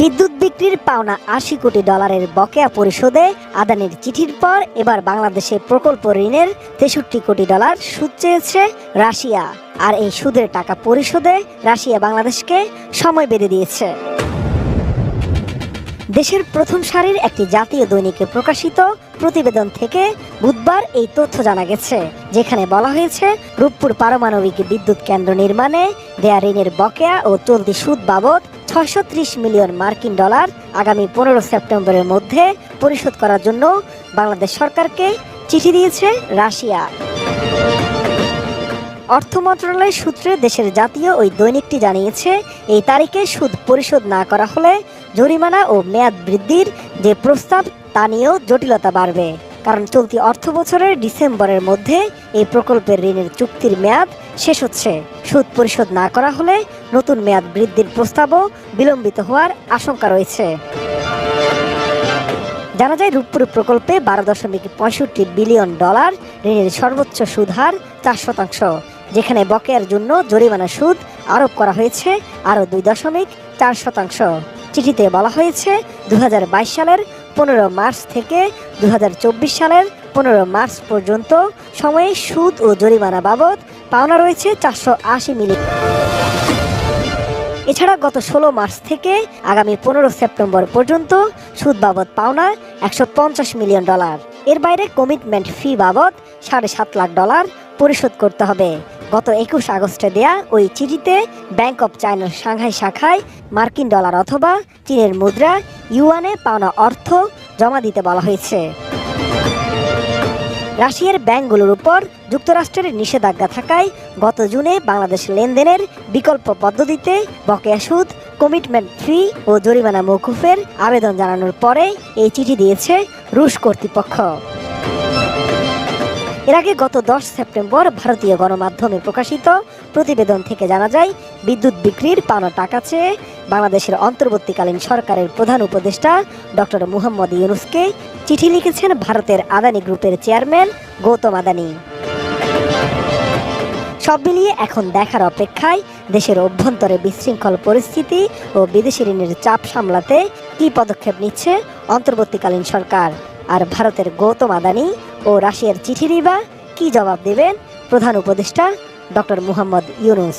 বিদ্যুৎ বিক্রির পাওনা আশি কোটি ডলারের বকেয়া পরিশোধে আদানির চিঠির পর এবার বাংলাদেশে প্রকল্প ঋণের তেষট্টি কোটি ডলার সুদ চেয়েছে রাশিয়া। আর এই সুদের টাকা পরিশোধে রাশিয়া বাংলাদেশকে সময় বেঁধে দিয়েছে। দেশের প্রথম সারির একটি জাতীয় দৈনিকে প্রকাশিত প্রতিবেদন থেকে বুধবার এই তথ্য জানা গেছে, যেখানে বলা হয়েছে, রূপপুর পারমাণবিক বিদ্যুৎ কেন্দ্র নির্মাণে দেয়া ঋণের বকেয়া ও চলতি সুদ বাবদ ছয়শো মিলিয়ন মার্কিন ডলার আগামী পনেরো সেপ্টেম্বরের মধ্যে পরিশোধ করার জন্য বাংলাদেশ সরকারকে চিঠি দিয়েছে রাশিয়া। অর্থ মন্ত্রণালয়ের সূত্রে দেশের জাতীয় ওই দৈনিকটি জানিয়েছে, এই তারিখে সুদ পরিশোধ না করা হলে জরিমানা ও মেয়াদ বৃদ্ধির যে প্রস্তাব, তা নিয়েও জটিলতা বাড়বে। কারণ চলতি অর্থ বছরের ডিসেম্বরের মধ্যে এই প্রকল্পের ঋণের চুক্তির মেয়াদ শেষ হচ্ছে। সুদ পরিশোধ না করা হলে নতুন মেয়াদ বৃদ্ধির প্রস্তাবও বিলম্বিত হওয়ার আশঙ্কা রয়েছে। জানা যায়, রূপপুর প্রকল্পে বারো দশমিক পঁয়ষট্টি বিলিয়ন ডলার ঋণের সর্বোচ্চ সুদ হার চার শতাংশ, যেখানে বকেয়ার জন্য জরিমানা সুদ আরোপ করা হয়েছে আরও দুই দশমিক চার শতাংশ। চিঠিতে বলা হয়েছে দু হাজার বাইশ সালের পনেরো মার্চ থেকে দু হাজার চব্বিশ সালের পনেরো মার্চ পর্যন্ত সময়ে সুদ ও জরিমানা বাবদ পাওনা রয়েছে চারশো আশি মিলিয়ন এছাড়া গত ষোলো মার্চ থেকে আগামী পনেরো সেপ্টেম্বর পর্যন্ত সুদ বাবদ পাওনা একশো পঞ্চাশ মিলিয়ন ডলার। এর বাইরে কমিটমেন্ট ফি বাবদ সাড়ে সাত লাখ ডলার পরিশোধ করতে হবে। গত একুশ আগস্টে দেয়া ওই চিঠিতে ব্যাংক অব চায়নার সাংহাই শাখায় মার্কিন ডলার অথবা চীনের মুদ্রা, ইউয়ানে পাওনা অর্থ জমা দিতে বলা হয়েছে। রাশিয়ার ব্যাংকগুলোর উপর যুক্তরাষ্ট্রের নিষেধাজ্ঞা থাকায় গত জুনে বাংলাদেশ লেনদেনের বিকল্প পদ্ধতিতে বকেয়া সুদ কমিটমেন্ট ফি ও জরিমানা মৌকুফের আবেদন জানানোর পরে এই চিঠি দিয়েছে রুশ কর্তৃপক্ষ। এর আগে গত দশ সেপ্টেম্বর ভারতীয় গণমাধ্যমে প্রকাশিত প্রতিবেদন থেকে জানা যায়, বিদ্যুৎ বিক্রির পাওনা টাকা চেয়ে বাংলাদেশের অন্তর্বর্তীকালীন সরকারের প্রধান উপদেষ্টা ডক্টর মুহম্মদ ইউনুসকে চিঠি লিখেছেন ভারতের আদানি গ্রুপের চেয়ারম্যান গৌতম আদানি। সব মিলিয়ে এখন দেখার অপেক্ষায় দেশের অভ্যন্তরে বিশৃঙ্খল পরিস্থিতি ও বিদেশি ঋণের চাপ সামলাতে কী পদক্ষেপ নিচ্ছে অন্তর্বর্তীকালীন সরকার? আর ভারতের গৌতম আদানি ও রাশিয়ার চিঠি নিবা। কী জবাব দেবেন? প্রধান উপদেষ্টা ডক্টর মুহাম্মদ ইউনুস।